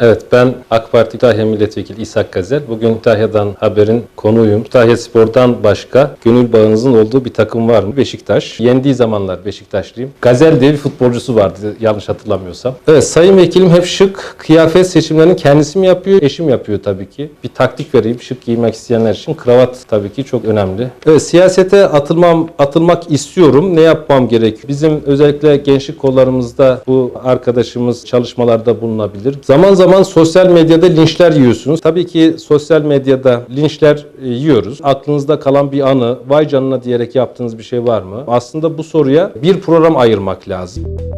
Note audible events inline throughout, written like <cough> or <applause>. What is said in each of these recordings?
Evet ben Parti Kütahya Milletvekili İshak Gazel. Bugün Kütahya'dan haberin konuğuyum. Kütahya Spor'dan başka gönül bağınızın olduğu bir takım var mı? Beşiktaş. Yendiği zamanlar Beşiktaşlıyım. Gazel diye bir futbolcusu vardı yanlış hatırlamıyorsam. Evet sayın vekilim hep şık. Kıyafet seçimlerini kendisi mi yapıyor? Eşim yapıyor tabii ki. Bir taktik vereyim. Şık giymek isteyenler için kravat tabii ki çok önemli. Evet siyasete atılmam atılmak istiyorum. Ne yapmam gerekiyor? Bizim özellikle gençlik kollarımızda bu arkadaşımız çalışmalarda bulunabilir. Zaman zaman sosyal medyada linçler yiyorsunuz. Tabii ki sosyal medyada linçler e, yiyoruz. Aklınızda kalan bir anı, vay canına diyerek yaptığınız bir şey var mı? Aslında bu soruya bir program ayırmak lazım.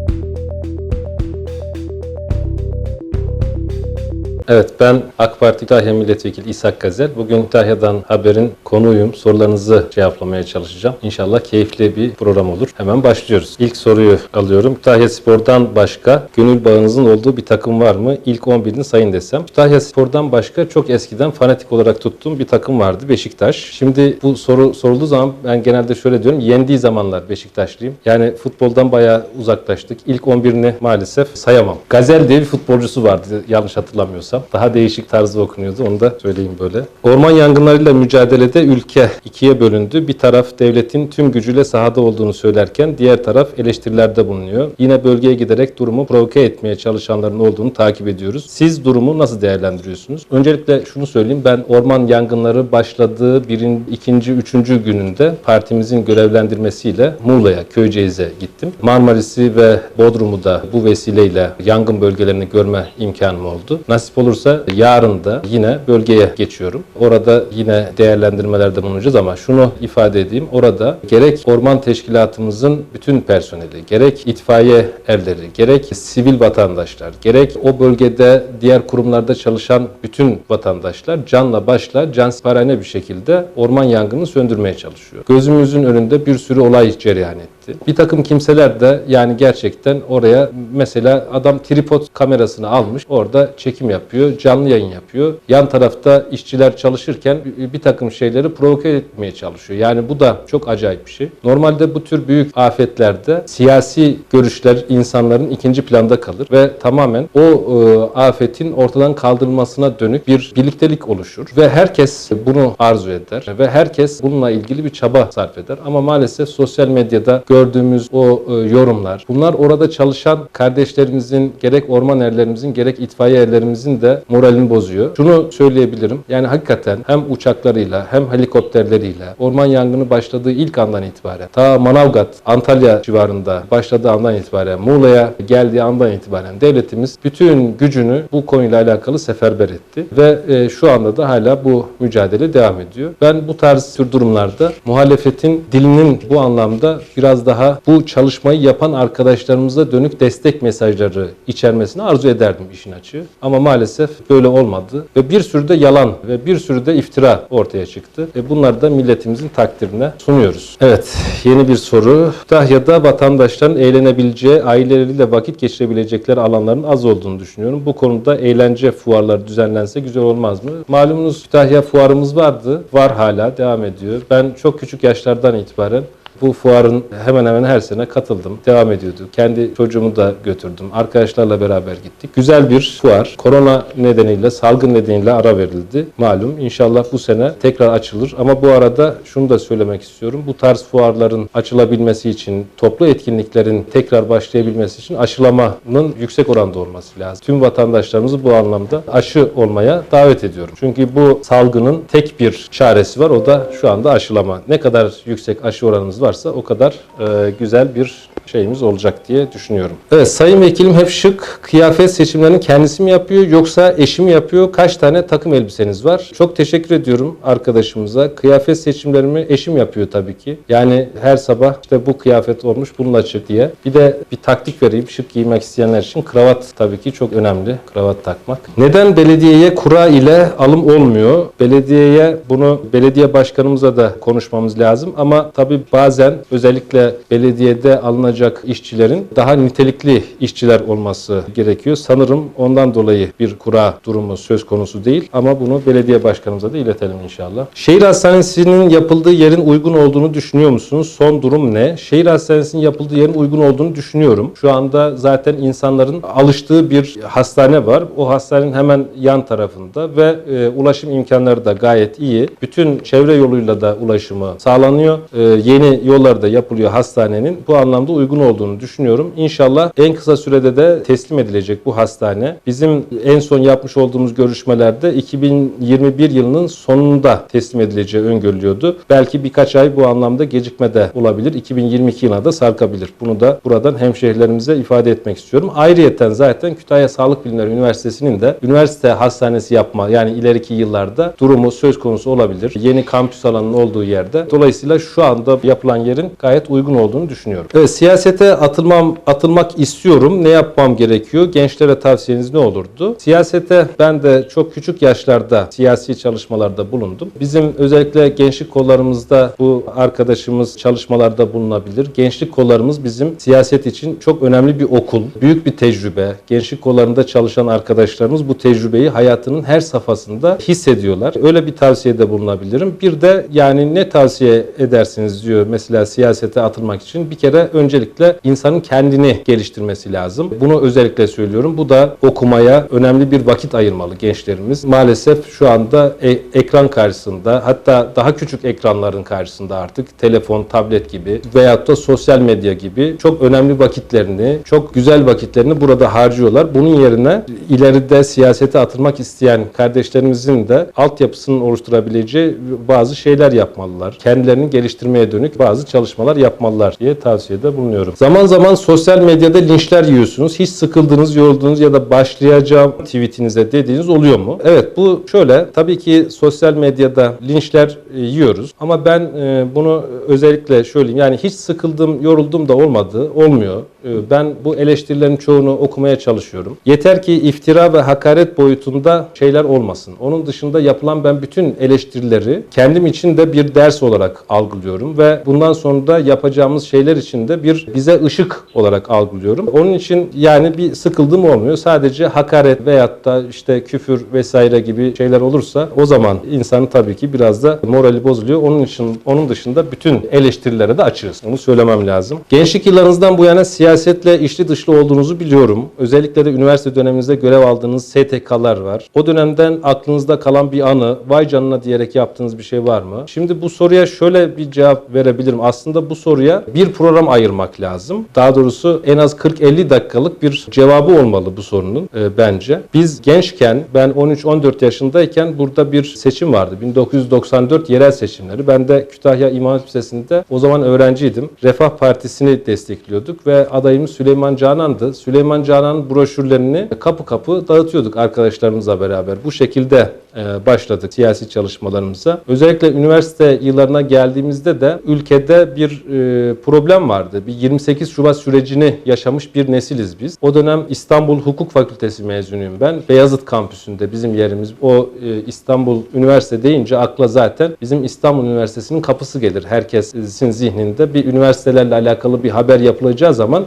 Evet ben AK Parti Kütahya Milletvekili İshak Gazel. Bugün Kütahya'dan haberin konuğuyum. Sorularınızı cevaplamaya çalışacağım. İnşallah keyifli bir program olur. Hemen başlıyoruz. İlk soruyu alıyorum. Kütahya Spor'dan başka gönül bağınızın olduğu bir takım var mı? İlk 11'ini sayın desem. Kütahya Spor'dan başka çok eskiden fanatik olarak tuttuğum bir takım vardı. Beşiktaş. Şimdi bu soru sorulduğu zaman ben genelde şöyle diyorum. Yendiği zamanlar Beşiktaşlıyım. Yani futboldan bayağı uzaklaştık. İlk 11'ini maalesef sayamam. Gazel diye bir futbolcusu vardı yanlış hatırlamıyorsam. Daha değişik tarzda okunuyordu. Onu da söyleyeyim böyle. Orman yangınlarıyla mücadelede ülke ikiye bölündü. Bir taraf devletin tüm gücüyle sahada olduğunu söylerken diğer taraf eleştirilerde bulunuyor. Yine bölgeye giderek durumu provoke etmeye çalışanların olduğunu takip ediyoruz. Siz durumu nasıl değerlendiriyorsunuz? Öncelikle şunu söyleyeyim. Ben orman yangınları başladığı birin, ikinci, üçüncü gününde partimizin görevlendirmesiyle Muğla'ya, Köyceğiz'e gittim. Marmaris'i ve Bodrum'u da bu vesileyle yangın bölgelerini görme imkanım oldu. Nasip olursa yarın da yine bölgeye geçiyorum. Orada yine değerlendirmelerde bulunacağız ama şunu ifade edeyim. Orada gerek orman teşkilatımızın bütün personeli, gerek itfaiye erleri, gerek sivil vatandaşlar, gerek o bölgede diğer kurumlarda çalışan bütün vatandaşlar canla başla cansparane bir şekilde orman yangını söndürmeye çalışıyor. Gözümüzün önünde bir sürü olay cereyan etti. Bir takım kimseler de yani gerçekten oraya mesela adam tripod kamerasını almış orada çekim yapıyor, canlı yayın yapıyor. Yan tarafta işçiler çalışırken bir takım şeyleri provoke etmeye çalışıyor. Yani bu da çok acayip bir şey. Normalde bu tür büyük afetlerde siyasi görüşler insanların ikinci planda kalır ve tamamen o e, afetin ortadan kaldırılmasına dönük bir birliktelik oluşur ve herkes bunu arzu eder ve herkes bununla ilgili bir çaba sarf eder. Ama maalesef sosyal medyada gördüğümüz o e, yorumlar, bunlar orada çalışan kardeşlerimizin gerek orman erlerimizin gerek itfaiye erlerimizin de moralini bozuyor. Şunu söyleyebilirim. Yani hakikaten hem uçaklarıyla hem helikopterleriyle orman yangını başladığı ilk andan itibaren ta Manavgat, Antalya civarında başladığı andan itibaren Muğla'ya geldiği andan itibaren devletimiz bütün gücünü bu konuyla alakalı seferber etti ve e, şu anda da hala bu mücadele devam ediyor. Ben bu tarz tür durumlarda muhalefetin dilinin bu anlamda biraz daha bu çalışmayı yapan arkadaşlarımıza dönük destek mesajları içermesini arzu ederdim işin açığı. Ama maalesef böyle olmadı ve bir sürü de yalan ve bir sürü de iftira ortaya çıktı. E bunları da milletimizin takdirine sunuyoruz. Evet, yeni bir soru. Kütahya'da vatandaşların eğlenebileceği, aileleriyle vakit geçirebilecekleri alanların az olduğunu düşünüyorum. Bu konuda eğlence fuarları düzenlense güzel olmaz mı? Malumunuz Kütahya fuarımız vardı. Var hala, devam ediyor. Ben çok küçük yaşlardan itibaren bu fuarın hemen hemen her sene katıldım. Devam ediyordu. Kendi çocuğumu da götürdüm. Arkadaşlarla beraber gittik. Güzel bir fuar. Korona nedeniyle, salgın nedeniyle ara verildi. Malum. İnşallah bu sene tekrar açılır. Ama bu arada şunu da söylemek istiyorum. Bu tarz fuarların açılabilmesi için, toplu etkinliklerin tekrar başlayabilmesi için aşılamanın yüksek oranda olması lazım. Tüm vatandaşlarımızı bu anlamda aşı olmaya davet ediyorum. Çünkü bu salgının tek bir çaresi var. O da şu anda aşılama. Ne kadar yüksek aşı oranımız varsa o kadar e, güzel bir şeyimiz olacak diye düşünüyorum. Evet sayın vekilim hep şık. Kıyafet seçimlerini kendisi mi yapıyor yoksa eşi mi yapıyor? Kaç tane takım elbiseniz var? Çok teşekkür ediyorum arkadaşımıza. Kıyafet seçimlerimi eşim yapıyor tabii ki. Yani her sabah işte bu kıyafet olmuş bununla çık diye. Bir de bir taktik vereyim şık giymek isteyenler için. Kravat tabii ki çok önemli. Kravat takmak. Neden belediyeye kura ile alım olmuyor? Belediyeye bunu belediye başkanımıza da konuşmamız lazım ama tabii bazen özellikle belediyede alınacak alınacak işçilerin daha nitelikli işçiler olması gerekiyor. Sanırım ondan dolayı bir kura durumu söz konusu değil ama bunu belediye başkanımıza da iletelim inşallah. Şehir hastanesinin yapıldığı yerin uygun olduğunu düşünüyor musunuz? Son durum ne? Şehir hastanesinin yapıldığı yerin uygun olduğunu düşünüyorum. Şu anda zaten insanların alıştığı bir hastane var. O hastanenin hemen yan tarafında ve e, ulaşım imkanları da gayet iyi. Bütün çevre yoluyla da ulaşımı sağlanıyor. E, yeni yollar da yapılıyor hastanenin. Bu anlamda uygun olduğunu düşünüyorum. İnşallah en kısa sürede de teslim edilecek bu hastane. Bizim en son yapmış olduğumuz görüşmelerde 2021 yılının sonunda teslim edileceği öngörülüyordu. Belki birkaç ay bu anlamda gecikme de olabilir. 2022 yılına da sarkabilir. Bunu da buradan hemşehrilerimize ifade etmek istiyorum. Ayrıyeten zaten Kütahya Sağlık Bilimleri Üniversitesi'nin de üniversite hastanesi yapma yani ileriki yıllarda durumu söz konusu olabilir. Yeni kampüs alanının olduğu yerde. Dolayısıyla şu anda yapılan yerin gayet uygun olduğunu düşünüyorum. Evet, siyasete atılmam atılmak istiyorum. Ne yapmam gerekiyor? Gençlere tavsiyeniz ne olurdu? Siyasete ben de çok küçük yaşlarda siyasi çalışmalarda bulundum. Bizim özellikle gençlik kollarımızda bu arkadaşımız çalışmalarda bulunabilir. Gençlik kollarımız bizim siyaset için çok önemli bir okul, büyük bir tecrübe. Gençlik kollarında çalışan arkadaşlarımız bu tecrübeyi hayatının her safhasında hissediyorlar. Öyle bir tavsiyede bulunabilirim. Bir de yani ne tavsiye edersiniz diyor mesela siyasete atılmak için. Bir kere öncelikle insanın kendini geliştirmesi lazım. Bunu özellikle söylüyorum. Bu da okumaya önemli bir vakit ayırmalı gençlerimiz. Maalesef şu anda e- ekran karşısında hatta daha küçük ekranların karşısında artık telefon, tablet gibi veyahut da sosyal medya gibi çok önemli vakitlerini, çok güzel vakitlerini burada harcıyorlar. Bunun yerine ileride siyasete atılmak isteyen kardeşlerimizin de altyapısının oluşturabileceği bazı şeyler yapmalılar. Kendilerini geliştirmeye dönük bazı çalışmalar yapmalılar diye tavsiyede bulunuyorum. Zaman zaman sosyal medyada linçler yiyorsunuz. Hiç sıkıldığınız, yorulduğunuz ya da başlayacağım tweetinize dediğiniz oluyor mu? Evet bu şöyle tabii ki sosyal medyada linçler e, yiyoruz ama ben e, bunu özellikle söyleyeyim yani hiç sıkıldım, yoruldum da olmadı, olmuyor. E, Ben bu eleştirilerin çoğunu okumaya çalışıyorum. Yeter ki iftira ve hakaret boyutunda şeyler olmasın. Onun dışında yapılan ben bütün eleştirileri kendim için de bir ders olarak algılıyorum ve bundan sonra da yapacağımız şeyler için de bir bize ışık olarak algılıyorum. Onun için yani bir sıkıldığım olmuyor. Sadece hakaret veyahut da işte küfür vesaire gibi şeyler olursa o zaman insanın tabii ki biraz da morali bozuluyor. Onun için onun dışında bütün eleştirilere de açığız. Onu söylemem lazım. Gençlik yıllarınızdan bu yana siyasetle içli dışlı olduğunuzu biliyorum. Özellikle de üniversite döneminizde görev aldığınız STK'lar var. O dönemden aklınızda kalan bir anı, vay canına diyerek yaptığınız bir şey var mı? Şimdi bu soruya şöyle bir cevap verebilirim. Aslında bu soruya bir program ayırmak lazım. Daha doğrusu en az 40-50 dakikalık bir cevabı olmalı bu sorunun e, bence. Biz gençken, ben 13-14 yaşındayken burada bir seçim vardı. 1994 yerel seçimleri. Ben de Kütahya İmam Hatip Lisesi'nde o zaman öğrenciydim. Refah Partisi'ni destekliyorduk ve adayımız Süleyman Canan'dı. Süleyman Canan'ın broşürlerini kapı kapı dağıtıyorduk arkadaşlarımızla beraber. Bu şekilde e, başladık siyasi çalışmalarımıza. Özellikle üniversite yıllarına geldiğimizde de ülkede bir e, problem vardı. Bir 28 Şubat sürecini yaşamış bir nesiliz biz. O dönem İstanbul Hukuk Fakültesi mezunuyum ben. Beyazıt kampüsünde bizim yerimiz. O e, İstanbul Üniversite deyince akla zaten bizim İstanbul Üniversitesi'nin kapısı gelir. Herkesin zihninde bir üniversitelerle alakalı bir haber yapılacağı zaman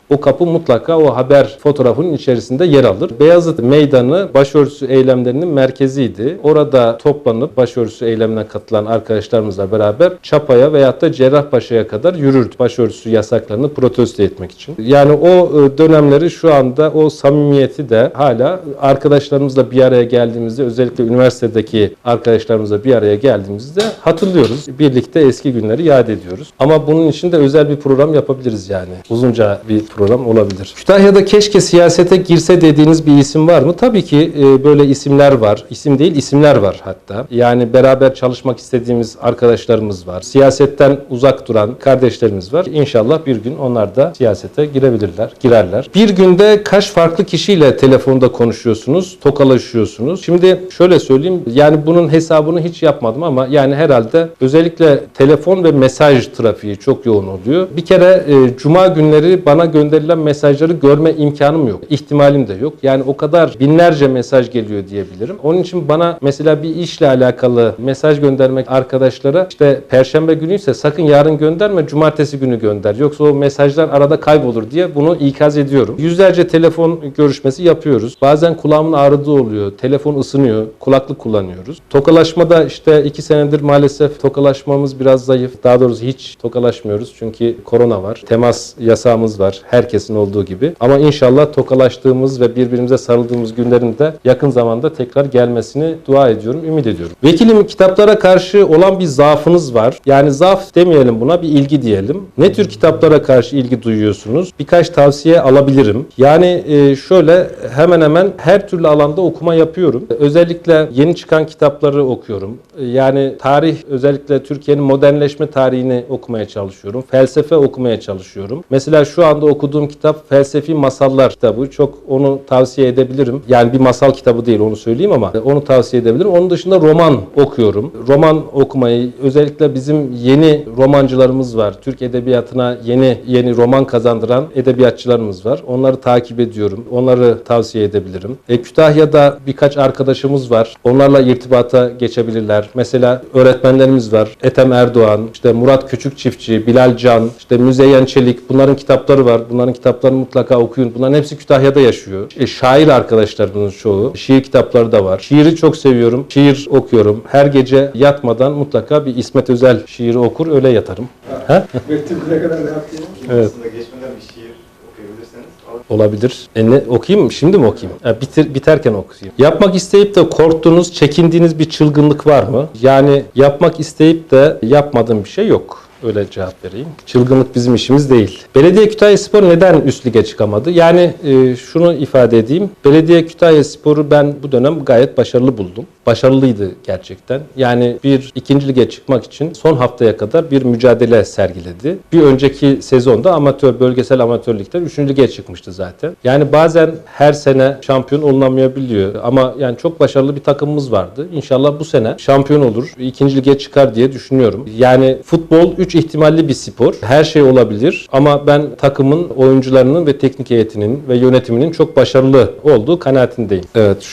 o kapı mutlaka o haber fotoğrafının içerisinde yer alır. Beyazıt Meydanı başörtüsü eylemlerinin merkeziydi. Orada toplanıp başörtüsü eylemine katılan arkadaşlarımızla beraber Çapa'ya veyahut da Cerrahpaşa'ya kadar yürürdük başörtüsü yasaklarını protesto etmek için. Yani o e, dönemleri şu anda o samimiyeti de hala arkadaşlarımızla bir araya geldiğimizde özellikle üniversitedeki arkadaşlarımızla bir araya geldiğimizde hatırlıyoruz. Birlikte eski günleri yad ediyoruz. Ama bunun için de özel bir program yapabiliriz yani. Uzunca bir program olabilir. Kütahya'da keşke siyasete girse dediğiniz bir isim var mı? Tabii ki e, böyle isimler var. İsim değil isimler var hatta. Yani beraber çalışmak istediğimiz arkadaşlarımız var. Siyasetten uzak duran kardeşlerimiz var. İnşallah bir gün onlar da siyasete girebilirler, girerler. Bir günde kaç farklı kişiyle telefonda konuşuyorsunuz, tokalaşıyorsunuz? Şimdi şöyle söyleyeyim. Yani bunun hesabını hiç yapmadım ama yani herhalde özellikle telefon ve mesaj trafiği çok yoğun oluyor. Bir kere e, cuma günleri bana gönderilen gönderilen mesajları görme imkanım yok. İhtimalim de yok. Yani o kadar binlerce mesaj geliyor diyebilirim. Onun için bana mesela bir işle alakalı mesaj göndermek arkadaşlara işte perşembe günüyse sakın yarın gönderme cumartesi günü gönder. Yoksa o mesajlar arada kaybolur diye bunu ikaz ediyorum. Yüzlerce telefon görüşmesi yapıyoruz. Bazen kulağımın ağrıdığı oluyor. Telefon ısınıyor. Kulaklık kullanıyoruz. Tokalaşmada işte iki senedir maalesef tokalaşmamız biraz zayıf. Daha doğrusu hiç tokalaşmıyoruz. Çünkü korona var. Temas yasağımız var. Herkesin olduğu gibi. Ama inşallah tokalaştığımız ve birbirimize sarıldığımız günlerin de yakın zamanda tekrar gelmesini dua ediyorum, ümit ediyorum. Vekilim kitaplara karşı olan bir zaafınız var. Yani zaaf demeyelim buna bir ilgi diyelim. Ne tür kitaplara karşı ilgi duyuyorsunuz? Birkaç tavsiye alabilirim. Yani e, şöyle hemen hemen her türlü alanda okuma yapıyorum. Özellikle yeni çıkan kitapları okuyorum. E, Yani tarih özellikle Türkiye'nin modernleşme tarihini okumaya çalışıyorum. Felsefe okumaya çalışıyorum. Mesela şu anda okuduğum kitap Felsefi Masallar kitabı. Çok onu tavsiye edebilirim. Yani bir masal kitabı değil onu söyleyeyim ama onu tavsiye edebilirim. Onun dışında roman okuyorum. Roman okumayı özellikle bizim yeni romancılarımız var. Türk edebiyatına yeni yeni roman kazandıran edebiyatçılarımız var. Onları takip ediyorum. Onları tavsiye edebilirim. E, Kütahya'da birkaç arkadaşımız var. Onlarla irtibata geçebilirler. Mesela öğretmenlerimiz var. Ethem Erdoğan, işte Murat Küçük Çiftçi, Bilal Can, işte Müzeyyen Çelik. Bunların kitapları var. Bunların kitaplarını mutlaka okuyun. Bunların hepsi Kütahya'da yaşıyor. E, şair arkadaşlarımızın çoğu. Şiir kitapları da var. Şiiri çok seviyorum. Şiir okuyorum. Her gece yatmadan mutlaka bir İsmet Özel şiiri okur öyle yatarım. Ha? <laughs> Mektubuna kadar ne yaptın? Evet. Aslında geçmeden bir şiir okuyabilirseniz. Olabilir. E ne, okuyayım mı? Şimdi mi okuyayım? Ha, bitir, biterken okuyayım. Yapmak isteyip de korktuğunuz, çekindiğiniz bir çılgınlık var mı? Yani yapmak isteyip de yapmadığım bir şey yok. Öyle cevap vereyim. Çılgınlık bizim işimiz değil. Belediye Kütahya Spor neden üst lige çıkamadı? Yani e, şunu ifade edeyim. Belediye Kütahya Spor'u ben bu dönem gayet başarılı buldum. Başarılıydı gerçekten. Yani bir ikinci lige çıkmak için son haftaya kadar bir mücadele sergiledi. Bir önceki sezonda amatör, bölgesel amatör ligden 3. lige çıkmıştı zaten. Yani bazen her sene şampiyon olunamayabiliyor. Ama yani çok başarılı bir takımımız vardı. İnşallah bu sene şampiyon olur. ikinci lige çıkar diye düşünüyorum. Yani futbol 3 ihtimalli bir spor. Her şey olabilir. Ama ben takımın, oyuncularının ve teknik heyetinin ve yönetiminin çok başarılı olduğu kanaatindeyim. Evet.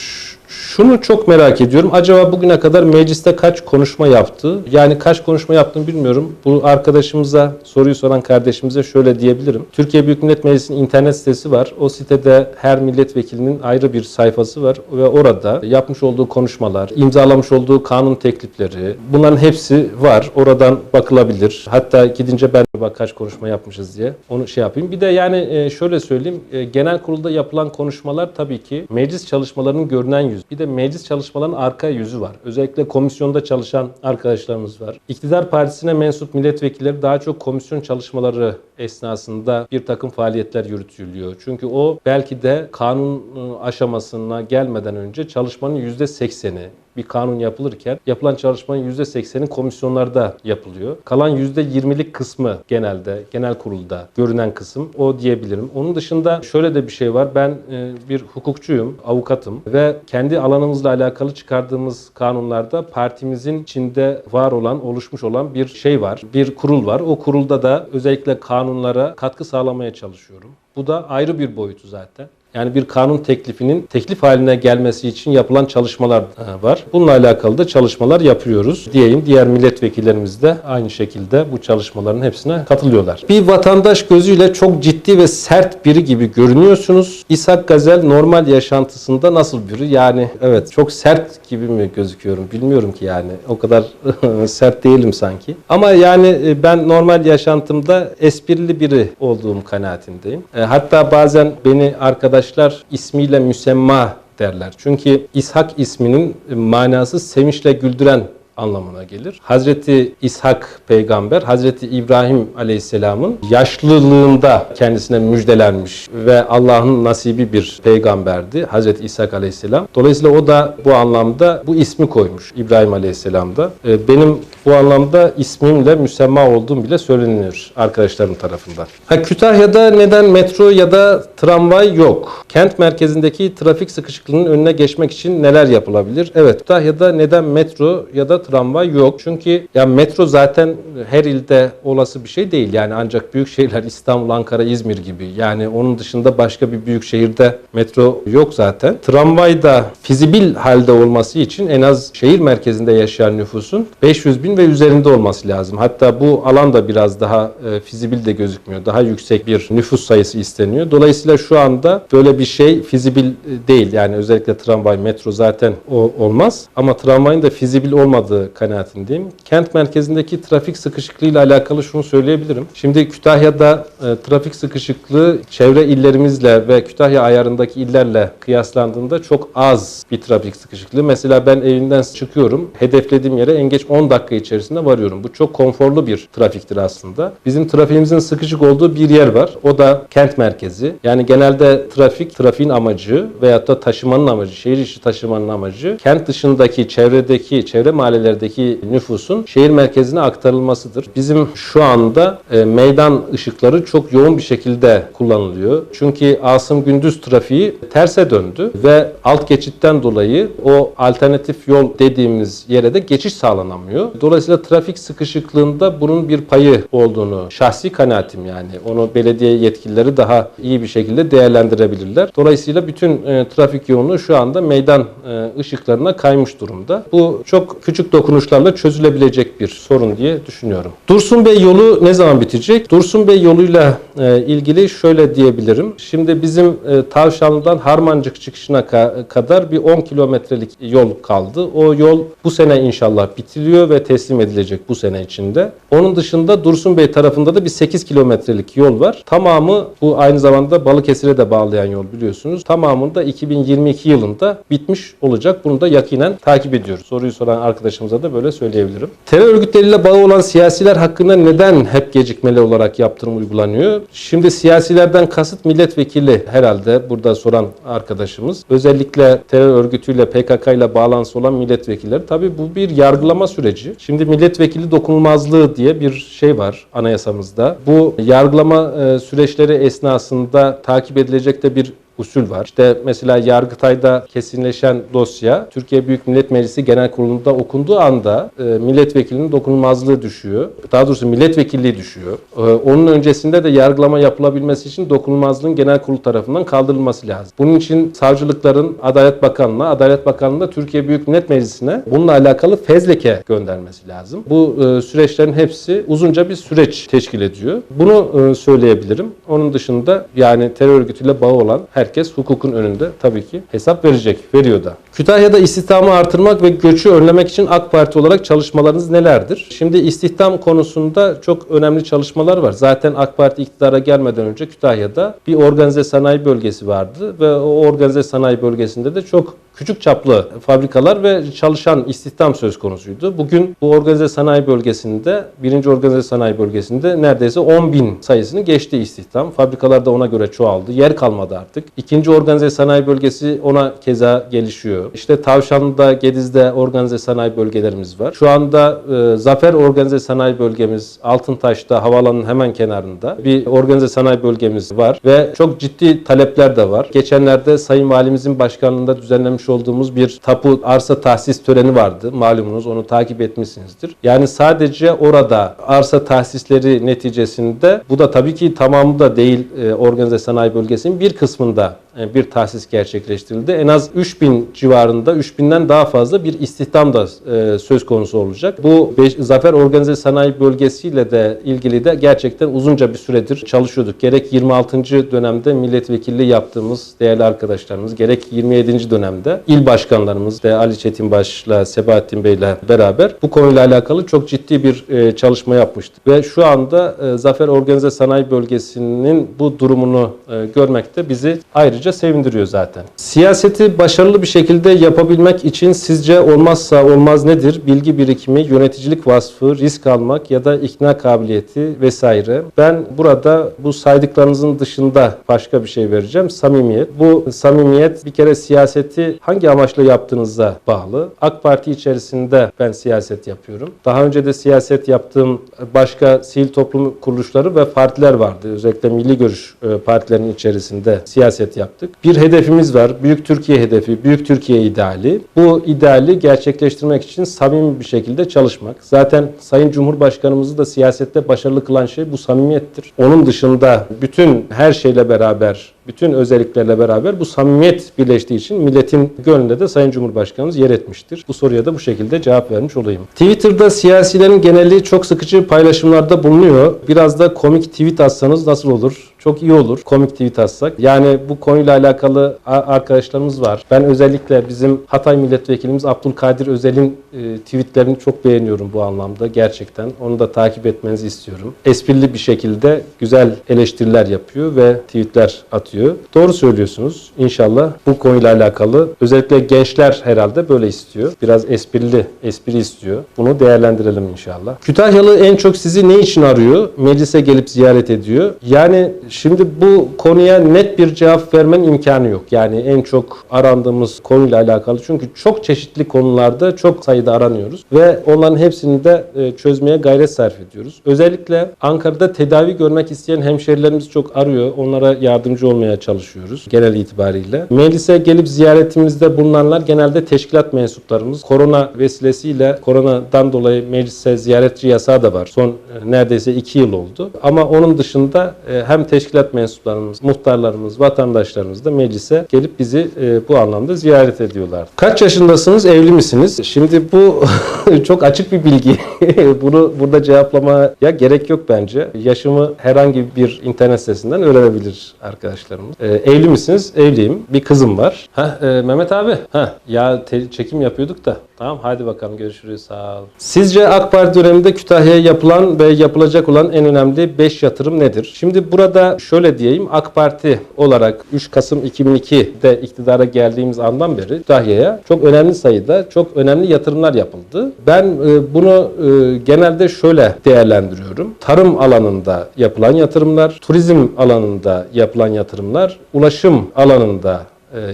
Şunu çok merak ediyorum. Acaba bugüne kadar mecliste kaç konuşma yaptı? Yani kaç konuşma yaptığını bilmiyorum. Bu arkadaşımıza, soruyu soran kardeşimize şöyle diyebilirim. Türkiye Büyük Millet Meclisi'nin internet sitesi var. O sitede her milletvekilinin ayrı bir sayfası var ve orada yapmış olduğu konuşmalar, imzalamış olduğu kanun teklifleri, bunların hepsi var. Oradan bakılabilir. Hatta gidince ben bak kaç konuşma yapmışız diye onu şey yapayım. Bir de yani e, şöyle söyleyeyim. e, Genel kurulda yapılan konuşmalar tabii ki meclis çalışmalarının görünen yüzü. Bir de meclis çalışmalarının arka yüzü var. Özellikle komisyonda çalışan arkadaşlarımız var. İktidar partisine mensup milletvekilleri daha çok komisyon çalışmaları esnasında bir takım faaliyetler yürütülüyor. Çünkü o belki de kanun e, aşamasına gelmeden önce çalışmanın %80'i bir kanun yapılırken yapılan çalışmanın %80'i komisyonlarda yapılıyor. Kalan %20'lik kısmı genelde genel kurulda görünen kısım o diyebilirim. Onun dışında şöyle de bir şey var. Ben e, bir hukukçuyum, avukatım ve kendi alanımızla alakalı çıkardığımız kanunlarda partimizin içinde var olan, oluşmuş olan bir şey var. Bir kurul var. O kurulda da özellikle kanunlara katkı sağlamaya çalışıyorum. Bu da ayrı bir boyutu zaten. Yani bir kanun teklifinin teklif haline gelmesi için yapılan çalışmalar e, var. Bununla alakalı da çalışmalar yapıyoruz. Diyeyim diğer milletvekillerimiz de aynı şekilde bu çalışmaların hepsine katılıyorlar. Bir vatandaş gözüyle çok ciddi ve sert biri gibi görünüyorsunuz. İshak Gazel normal yaşantısında nasıl biri? Yani evet çok sert gibi mi gözüküyorum bilmiyorum ki yani. O kadar <laughs> sert değilim sanki. Ama yani e, ben normal yaşantımda esprili biri olduğum kanaatindeyim. E, Hatta bazen beni arkadaşlar ismiyle müsemma derler. Çünkü İshak isminin manası sevinçle güldüren anlamına gelir. Hazreti İshak peygamber, Hazreti İbrahim aleyhisselamın yaşlılığında kendisine müjdelenmiş ve Allah'ın nasibi bir peygamberdi Hazreti İshak aleyhisselam. Dolayısıyla o da bu anlamda bu ismi koymuş İbrahim aleyhisselam da. Ee, Benim bu anlamda ismimle müsemma olduğum bile söyleniyor arkadaşlarım tarafından. Ha, Kütahya'da neden metro ya da tramvay yok? Kent merkezindeki trafik sıkışıklığının önüne geçmek için neler yapılabilir? Evet, Kütahya'da neden metro ya da tramvay yok. Çünkü ya metro zaten her ilde olası bir şey değil. Yani ancak büyük şehirler <laughs> İstanbul, Ankara, İzmir gibi. Yani onun dışında başka bir büyük şehirde metro yok zaten. Tramvay da fizibil halde olması için en az şehir merkezinde yaşayan nüfusun 500 bin ve üzerinde olması lazım. Hatta bu alan da biraz daha e, fizibil de gözükmüyor. Daha yüksek bir nüfus sayısı isteniyor. Dolayısıyla şu anda böyle bir şey fizibil e, değil. Yani özellikle tramvay, metro zaten o olmaz. Ama tramvayın da fizibil olmadığı kanaatindeyim. Kent merkezindeki trafik sıkışıklığıyla alakalı şunu söyleyebilirim. Şimdi Kütahya'da e, trafik sıkışıklığı çevre illerimizle ve Kütahya ayarındaki illerle kıyaslandığında çok az bir trafik sıkışıklığı. Mesela ben evimden çıkıyorum. Hedeflediğim yere en geç 10 dakika içerisinde varıyorum. Bu çok konforlu bir trafiktir aslında. Bizim trafiğimizin sıkışık olduğu bir yer var. O da kent merkezi. Yani genelde trafik, trafiğin amacı veyahut da taşımanın amacı, şehir içi taşımanın amacı kent dışındaki, çevredeki, çevre mahallelerdeki nüfusun şehir merkezine aktarılmasıdır. Bizim şu anda e, meydan ışıkları çok yoğun bir şekilde kullanılıyor. Çünkü Asım Gündüz trafiği terse döndü ve alt geçitten dolayı o alternatif yol dediğimiz yere de geçiş sağlanamıyor. Dolayısıyla trafik sıkışıklığında bunun bir payı olduğunu şahsi kanaatim yani. Onu belediye yetkilileri daha iyi bir şekilde değerlendirebilirler. Dolayısıyla bütün e, trafik yoğunluğu şu anda meydan e, ışıklarına kaymış durumda. Bu çok küçük dokunuşlarla çözülebilecek bir sorun diye düşünüyorum. Dursun Bey yolu ne zaman bitecek? Dursun Bey yoluyla e, ilgili şöyle diyebilirim. Şimdi bizim e, Tavşanlı'dan Harmancık çıkışına ka- kadar bir 10 kilometrelik yol kaldı. O yol bu sene inşallah bitiriyor ve teslim edilecek bu sene içinde. Onun dışında Dursun Bey tarafında da bir 8 kilometrelik yol var. Tamamı bu aynı zamanda Balıkesir'e de bağlayan yol biliyorsunuz. Tamamında 2022 yılında bitmiş olacak. Bunu da yakinen takip ediyoruz. Soruyu soran arkadaşımıza da böyle söyleyebilirim. Terör örgütleriyle bağı olan siyasiler hakkında neden hep gecikmeli olarak yaptırım uygulanıyor? Şimdi siyasilerden kasıt milletvekili herhalde burada soran arkadaşımız. Özellikle terör örgütüyle PKK ile bağlantısı olan milletvekilleri. Tabii bu bir yargılama süreci. Şimdi milletvekili dokunulmazlığı diye bir şey var anayasamızda. Bu yargılama e, süreçleri esnasında takip edilecek de bir usul var. İşte mesela Yargıtay'da kesinleşen dosya Türkiye Büyük Millet Meclisi Genel Kurulu'nda okunduğu anda e, milletvekilinin dokunulmazlığı düşüyor. Daha doğrusu milletvekilliği düşüyor. E, onun öncesinde de yargılama yapılabilmesi için dokunulmazlığın genel kurulu tarafından kaldırılması lazım. Bunun için savcılıkların Adalet Bakanlığı'na, Adalet Bakanlığı da Türkiye Büyük Millet Meclisi'ne bununla alakalı fezleke göndermesi lazım. Bu e, süreçlerin hepsi uzunca bir süreç teşkil ediyor. Bunu e, söyleyebilirim. Onun dışında yani terör örgütüyle bağı olan herkes hukukun önünde tabii ki hesap verecek, veriyor da. Kütahya'da istihdamı artırmak ve göçü önlemek için AK Parti olarak çalışmalarınız nelerdir? Şimdi istihdam konusunda çok önemli çalışmalar var. Zaten AK Parti iktidara gelmeden önce Kütahya'da bir organize sanayi bölgesi vardı ve o organize sanayi bölgesinde de çok küçük çaplı fabrikalar ve çalışan istihdam söz konusuydu. Bugün bu organize sanayi bölgesinde, birinci organize sanayi bölgesinde neredeyse 10 bin sayısını geçti istihdam. Fabrikalar da ona göre çoğaldı. Yer kalmadı artık. İkinci organize sanayi bölgesi ona keza gelişiyor. İşte Tavşanlı'da, Gediz'de organize sanayi bölgelerimiz var. Şu anda e, Zafer Organize Sanayi Bölgemiz Altıntaş'ta havaalanının hemen kenarında bir organize sanayi bölgemiz var ve çok ciddi talepler de var. Geçenlerde Sayın Valimizin başkanlığında olduğumuz bir tapu arsa tahsis töreni vardı. Malumunuz onu takip etmişsinizdir. Yani sadece orada arsa tahsisleri neticesinde bu da tabii ki tamamı da değil e, organize sanayi bölgesinin bir kısmında bir tahsis gerçekleştirildi. En az 3000 civarında, 3000'den daha fazla bir istihdam da e, söz konusu olacak. Bu Zafer Organize Sanayi Bölgesi'yle de ilgili de gerçekten uzunca bir süredir çalışıyorduk. Gerek 26. dönemde milletvekilliği yaptığımız değerli arkadaşlarımız, gerek 27. dönemde il başkanlarımız de Ali Çetinbaş'la Sebahattin Bey'le beraber bu konuyla alakalı çok ciddi bir e, çalışma yapmıştık. Ve şu anda e, Zafer Organize Sanayi Bölgesi'nin bu durumunu e, görmek de bizi ayrıca sevindiriyor zaten. Siyaseti başarılı bir şekilde yapabilmek için sizce olmazsa olmaz nedir? Bilgi birikimi, yöneticilik vasfı, risk almak ya da ikna kabiliyeti vesaire. Ben burada bu saydıklarınızın dışında başka bir şey vereceğim. Samimiyet. Bu samimiyet bir kere siyaseti hangi amaçla yaptığınıza bağlı. AK Parti içerisinde ben siyaset yapıyorum. Daha önce de siyaset yaptığım başka sivil toplum kuruluşları ve partiler vardı. Özellikle milli görüş e, partilerinin içerisinde siyaset yaptım. Attık. Bir hedefimiz var. Büyük Türkiye hedefi, Büyük Türkiye ideali. Bu ideali gerçekleştirmek için samimi bir şekilde çalışmak. Zaten Sayın Cumhurbaşkanımızı da siyasette başarılı kılan şey bu samimiyettir. Onun dışında bütün her şeyle beraber bütün özelliklerle beraber bu samimiyet birleştiği için milletin gönlünde de Sayın Cumhurbaşkanımız yer etmiştir. Bu soruya da bu şekilde cevap vermiş olayım. Twitter'da siyasilerin geneli çok sıkıcı paylaşımlarda bulunuyor. Biraz da komik tweet atsanız nasıl olur? Çok iyi olur komik tweet atsak. Yani bu konuyla alakalı arkadaşlarımız var. Ben özellikle bizim Hatay milletvekilimiz Abdülkadir Özel'in e, tweetlerini çok beğeniyorum bu anlamda gerçekten. Onu da takip etmenizi istiyorum. Esprili bir şekilde güzel eleştiriler yapıyor ve tweetler atıyor. Doğru söylüyorsunuz. İnşallah bu konuyla alakalı özellikle gençler herhalde böyle istiyor. Biraz esprili, espri istiyor. Bunu değerlendirelim inşallah. Kütahyalı en çok sizi ne için arıyor? Meclise gelip ziyaret ediyor. Yani şimdi bu konuya net bir cevap vermenin imkanı yok. Yani en çok arandığımız konuyla alakalı. Çünkü çok çeşitli konularda çok sayıda aranıyoruz. Ve onların hepsini de e, çözmeye gayret sarf ediyoruz. Özellikle Ankara'da tedavi görmek isteyen hemşerilerimiz çok arıyor. Onlara yardımcı olmaya çalışıyoruz genel itibariyle. Meclise gelip ziyaretimizde bulunanlar genelde teşkilat mensuplarımız. Korona vesilesiyle koronadan dolayı meclise ziyaretçi yasağı da var. Son e, neredeyse iki yıl oldu. Ama onun dışında e, hem teşkilat mensuplarımız, muhtarlarımız, vatandaşlarımız da meclise gelip bizi e, bu anlamda ziyaret ediyorlar. Kaç yaşındasınız? Evli misiniz? Şimdi bu <laughs> çok açık bir bilgi. <laughs> Bunu burada cevaplamaya gerek yok bence. Yaşımı herhangi bir internet sitesinden öğrenebilir arkadaşlarımız. E, evli misiniz? Evliyim. Bir kızım var. Ha Mehmet abi. Ha ya çekim yapıyorduk da. Tamam hadi bakalım görüşürüz. Sağ ol. Sizce AK Parti döneminde Kütahya'ya yapılan ve yapılacak olan en önemli 5 yatırım nedir? Şimdi burada şöyle diyeyim. AK Parti olarak 3 Kasım 2002'de iktidara geldiğimiz andan beri Kütahya'ya çok önemli sayıda çok önemli yatırımlar yapıldı. Ben e, bunu e, genelde şöyle değerlendiriyorum. Tarım alanında yapılan yatırımlar, turizm alanında yapılan yatırımlar, ulaşım alanında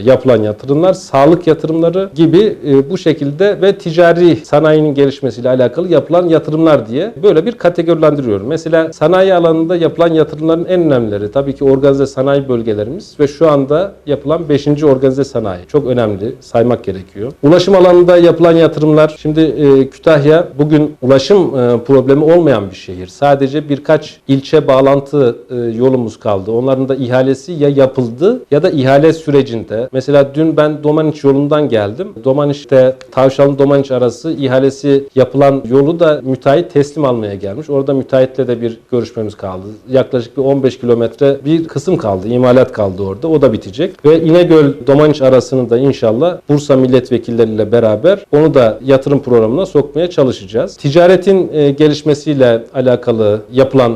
yapılan yatırımlar, sağlık yatırımları gibi e, bu şekilde ve ticari sanayinin gelişmesiyle alakalı yapılan yatırımlar diye böyle bir kategorilendiriyorum. Mesela sanayi alanında yapılan yatırımların en önemlileri tabii ki organize sanayi bölgelerimiz ve şu anda yapılan 5. organize sanayi. Çok önemli, saymak gerekiyor. Ulaşım alanında yapılan yatırımlar, şimdi e, Kütahya bugün ulaşım e, problemi olmayan bir şehir. Sadece birkaç ilçe bağlantı e, yolumuz kaldı. Onların da ihalesi ya yapıldı ya da ihale sürecinde. Mesela dün ben Domaniç yolundan geldim. Domaniç'te Tavşanlı Domaniç arası ihalesi yapılan yolu da müteahhit teslim almaya gelmiş. Orada müteahhitle de bir görüşmemiz kaldı. Yaklaşık bir 15 kilometre bir kısım kaldı. imalat kaldı orada. O da bitecek. Ve İnegöl Domaniç arasını da inşallah Bursa milletvekilleriyle beraber onu da yatırım programına sokmaya çalışacağız. Ticaretin e, gelişmesiyle alakalı yapılan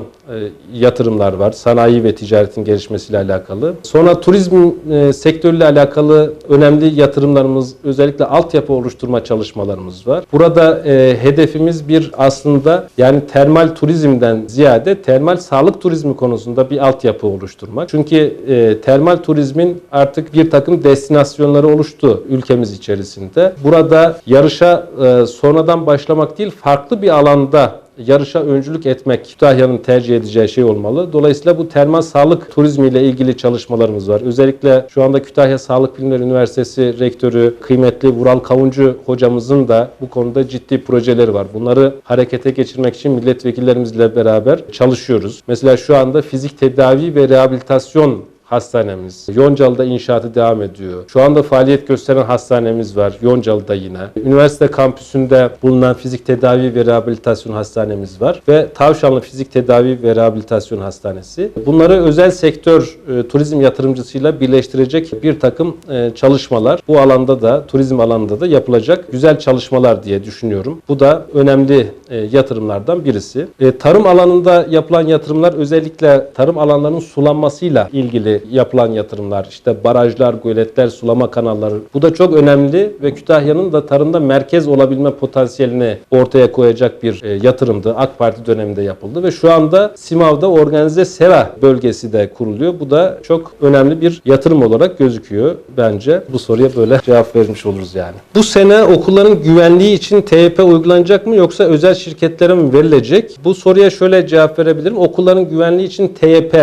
yatırımlar var. Sanayi ve ticaretin gelişmesiyle alakalı. Sonra turizm e, sektörüyle alakalı önemli yatırımlarımız, özellikle altyapı oluşturma çalışmalarımız var. Burada e, hedefimiz bir aslında yani termal turizmden ziyade termal sağlık turizmi konusunda bir altyapı oluşturmak. Çünkü e, termal turizmin artık bir takım destinasyonları oluştu ülkemiz içerisinde. Burada yarışa e, sonradan başlamak değil, farklı bir alanda yarışa öncülük etmek Kütahya'nın tercih edeceği şey olmalı. Dolayısıyla bu termal sağlık turizmi ile ilgili çalışmalarımız var. Özellikle şu anda Kütahya Sağlık Bilimleri Üniversitesi rektörü kıymetli Vural Kavuncu hocamızın da bu konuda ciddi projeleri var. Bunları harekete geçirmek için milletvekillerimizle beraber çalışıyoruz. Mesela şu anda fizik tedavi ve rehabilitasyon hastanemiz. Yoncalı'da inşaatı devam ediyor. Şu anda faaliyet gösteren hastanemiz var. Yoncalı'da yine. Üniversite kampüsünde bulunan fizik tedavi ve rehabilitasyon hastanemiz var. Ve Tavşanlı Fizik Tedavi ve Rehabilitasyon Hastanesi. Bunları özel sektör e, turizm yatırımcısıyla birleştirecek bir takım e, çalışmalar. Bu alanda da turizm alanında da yapılacak güzel çalışmalar diye düşünüyorum. Bu da önemli e, yatırımlardan birisi. E, tarım alanında yapılan yatırımlar özellikle tarım alanlarının sulanmasıyla ilgili yapılan yatırımlar. İşte barajlar, göletler, sulama kanalları. Bu da çok önemli ve Kütahya'nın da tarımda merkez olabilme potansiyelini ortaya koyacak bir e, yatırımdı. AK Parti döneminde yapıldı ve şu anda Simav'da organize sera bölgesi de kuruluyor. Bu da çok önemli bir yatırım olarak gözüküyor bence. Bu soruya böyle cevap vermiş oluruz yani. Bu sene okulların güvenliği için TYP uygulanacak mı yoksa özel şirketlere mi verilecek? Bu soruya şöyle cevap verebilirim. Okulların güvenliği için TYP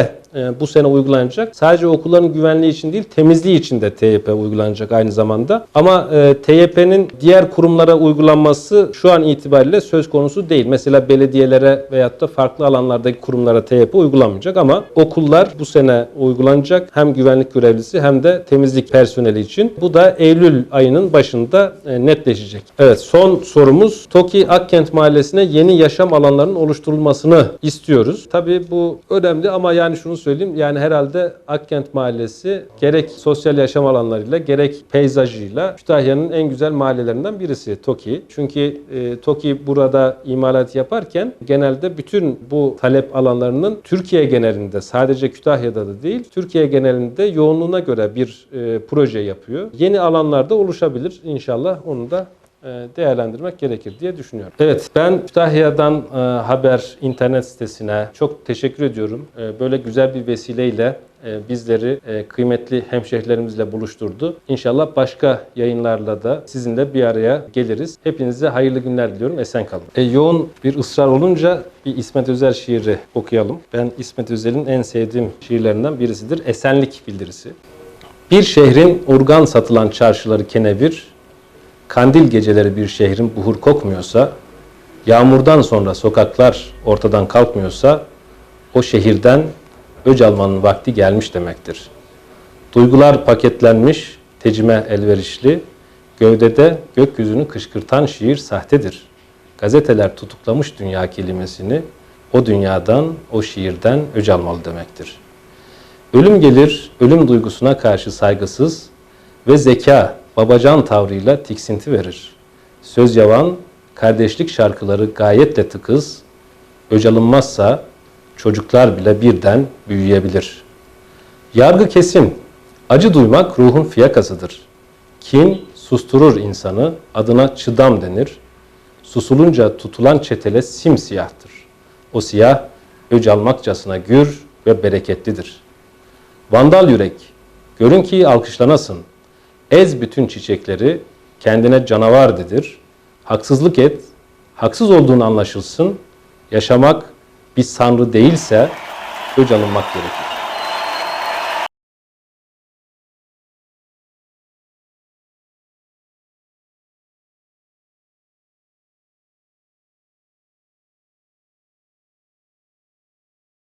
bu sene uygulanacak. Sadece okulların güvenliği için değil, temizliği için de TYP uygulanacak aynı zamanda. Ama e, TYP'nin diğer kurumlara uygulanması şu an itibariyle söz konusu değil. Mesela belediyelere veyahut da farklı alanlardaki kurumlara TYP uygulanmayacak ama okullar bu sene uygulanacak. Hem güvenlik görevlisi hem de temizlik personeli için. Bu da Eylül ayının başında e, netleşecek. Evet son sorumuz TOKİ Akkent Mahallesi'ne yeni yaşam alanlarının oluşturulmasını istiyoruz. Tabii bu önemli ama yani şunu söyleyeyim yani herhalde Akkent Mahallesi gerek sosyal yaşam alanlarıyla gerek peyzajıyla Kütahya'nın en güzel mahallelerinden birisi TOKİ. Çünkü e, TOKİ burada imalat yaparken genelde bütün bu talep alanlarının Türkiye genelinde sadece Kütahya'da da değil Türkiye genelinde yoğunluğuna göre bir e, proje yapıyor. Yeni alanlarda oluşabilir inşallah onu da değerlendirmek gerekir diye düşünüyorum. Evet ben Kütahya'dan e, haber internet sitesine çok teşekkür ediyorum. E, böyle güzel bir vesileyle e, bizleri e, kıymetli hemşehrilerimizle buluşturdu. İnşallah başka yayınlarla da sizinle bir araya geliriz. Hepinize hayırlı günler diliyorum. Esen kalın. E, yoğun bir ısrar olunca bir İsmet Özel şiiri okuyalım. Ben İsmet Özel'in en sevdiğim şiirlerinden birisidir. Esenlik bildirisi. Bir şehrin urgan satılan çarşıları kenevir, kandil geceleri bir şehrin buhur kokmuyorsa, yağmurdan sonra sokaklar ortadan kalkmıyorsa, o şehirden öc almanın vakti gelmiş demektir. Duygular paketlenmiş, tecime elverişli, gövdede gökyüzünü kışkırtan şiir sahtedir. Gazeteler tutuklamış dünya kelimesini, o dünyadan, o şiirden öc almalı demektir. Ölüm gelir, ölüm duygusuna karşı saygısız ve zeka, babacan tavrıyla tiksinti verir. Söz yavan, kardeşlik şarkıları gayetle tıkız, öc alınmazsa çocuklar bile birden büyüyebilir. Yargı kesin, acı duymak ruhun fiyakasıdır. Kin susturur insanı, adına çıdam denir. Susulunca tutulan çetele simsiyahtır. O siyah, öc almakçasına gür ve bereketlidir.'' Vandal yürek, görün ki alkışlanasın. Ez bütün çiçekleri, kendine canavar dedir. Haksızlık et, haksız olduğunu anlaşılsın. Yaşamak bir sanrı değilse, öc gerekir.